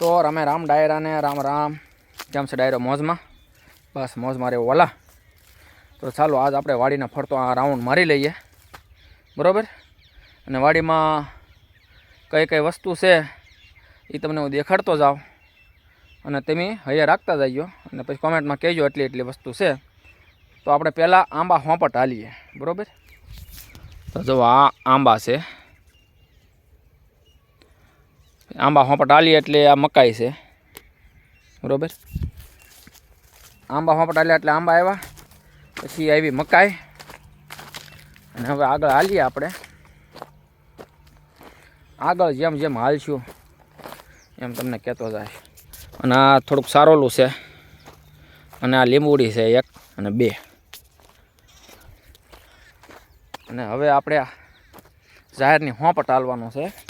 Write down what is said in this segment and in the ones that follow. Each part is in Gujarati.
તો રમે રામ ડાયરાને, રામ રામ. કેમ છે ડાયરો મોજમાં? બસ મોજ મારે ઓલા તો ચાલો, આજ આપણે વાડીને ફરતો આ રાઉન્ડ મારી લઈએ. બરાબર? અને વાડીમાં કઈ કઈ વસ્તુ છે, એ તમને હું દેખાડતો જાઉં. અને તમે હૈયા રાખતા જઈજો અને પછી કોમેન્ટમાં કહેજો એટલી એટલી વસ્તુ છે. તો આપણે પહેલાં આંબા હોંપટ હાલીએ. બરાબર? તો જો આ આંબા છે. આંબા હોંપટ હાલીએ એટલે આ મકાઈ છે. બરાબર? આંબા હોંપટ હાલ્યા એટલે આંબા આવ્યા પછી આવી મકાઈ. અને હવે આગળ હાલીએ આપણે. આગળ જેમ જેમ હાલશું, એમ તમને કહેતો જાય. અને આ થોડુંક સારોલું છે. અને આ લીંબુડી છે એક અને બે. અને હવે આપણે જાહેરની હોંપટ હાલવાનું છે.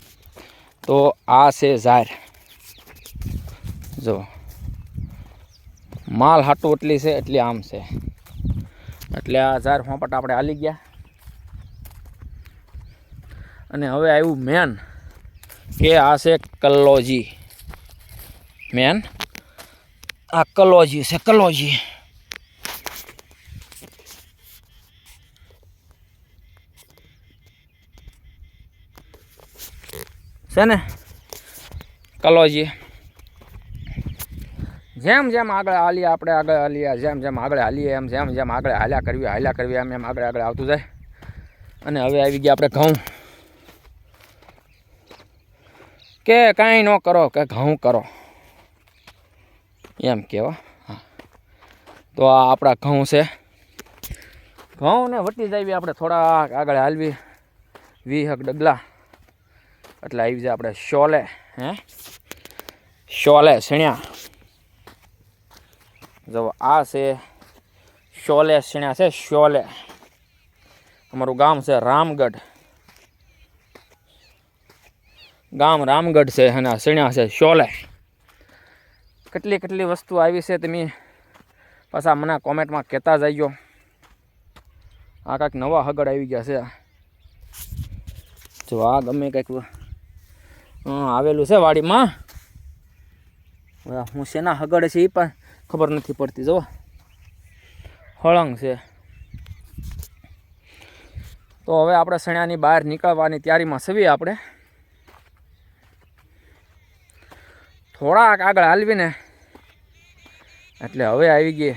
તો આ છે ઝાર જો. માલ હાટું એટલી છે, એટલી આમ છે. એટલે આ ઝાર ફોંપટ આપણે હાલી ગયા. અને હવે આવ્યું મેન, કે આ છે કલ્લોજી. મેન? આ કલોજી છે કલોજી છે કલોજી. જેમ જેમ આગળ હાલીએ, આપણે આગળ હાલીએ, જેમ જેમ આગળ હાલીએ, એમ જેમ જેમ આગળ હાલ્યા કરવી હાલ્યા કરવી, એમ એમ આગળ આગળ આવતું જાય. અને હવે આવી ગયા આપણે ઘઉં. કે કાંઈ ન કરો, કે ઘઉં કરો. એમ કહેવા. હા. તો આ આપણા ઘઉં છે. ઘઉં ને વટી જાવી આપણે થોડા આગળ હાલવી. વીહક ડગલા. એટલે આવી જાય આપણે શોલે, હે? શોલે, શીણ્યા. જો આ છે શોલે, શીણ્યા છે, શોલે. અમારું ગામ છે રામગઢ. ગામ રામગઢ છે અને શીણ્યા છે શોલે. કેટલી કેટલી વસ્તુ આવી છે તમે પાછા મને કોમેન્ટમાં કહેતા જઈજો આ કાંઈક નવા હગડ આવી ગયા છે. જો આ ગમે કંઈક આવેલું છે વાડીમાં. હું શેના હગડ છે એ પણ ખબર નથી પડતી જો હળંગ છે. તો હવે આપણે સણ્યાની બહાર નીકળવાની તૈયારીમાં સવી આપણે. થોડાક આગળ હાલવીને. એટલે હવે આવી ગઈ.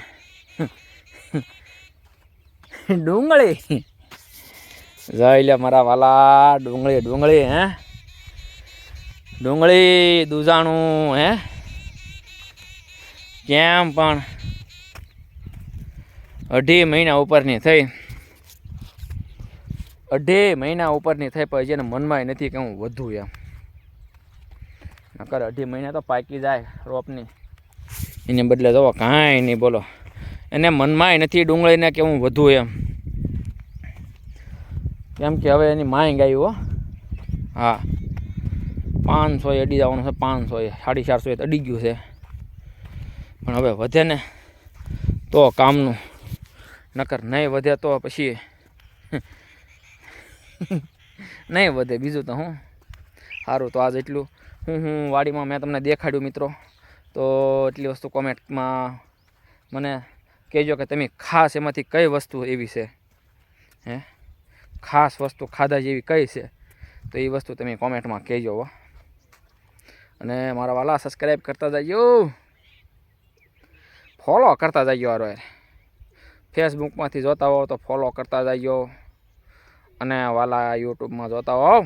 ડુંગળી. જઈ લે મારા વાલા, ડુંગળી ડુંગળી, હે. ડુંગળી દૂધાણું, હે? કેમ પણ અઢી મહિના ઉપરની થઈ. અઢી મહિના ઉપરની થઈ પછી એને મનમાં નથી કે હું વધુ એમ. નકર અઢી મહિના તો પાકી જાય રોપની. એને બદલે જવો કાંઈ નહીં બોલો. એને મનમાંય નથી ડુંગળીને કે હું વધુ એમ. કેમ કે હવે એની માંગ આવી હો. હા. પાંચસો એ અડી જવાનું છે પાંચસો એ સાડી ચારસો એ અડી ગયું છે. પણ હવે વધે ને તો કામનું. નકર નહીં વધે તો પછી નહીં વધે બીજું તો હું. સારું તો આજ એટલું. હું હું વાડીમાં મેં તમને દેખાડ્યું મિત્રો. તો એટલી વસ્તુ કોમેન્ટમાં મને કહેજો કે તમે ખાસ એમાંથી કઈ વસ્તુ એવી છે? હે? ખાસ વસ્તુ ખાધા જેવી કઈ છે? તો એ વસ્તુ તમે કોમેન્ટમાં કહેજો હો. અને મારા વાલા સબસ્ક્રાઈબ કરતા જજો. ફોલો કરતા જજો આરો ફેસબુકમાંથી જોતા હોવ તો ફોલો કરતા જજો. અને વાલા યુટ્યુબમાં જોતા હોવ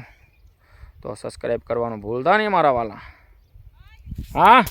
તો સબસ્ક્રાઈબ કરવાનું ભૂલતા નહીં મારા વાલા. હા?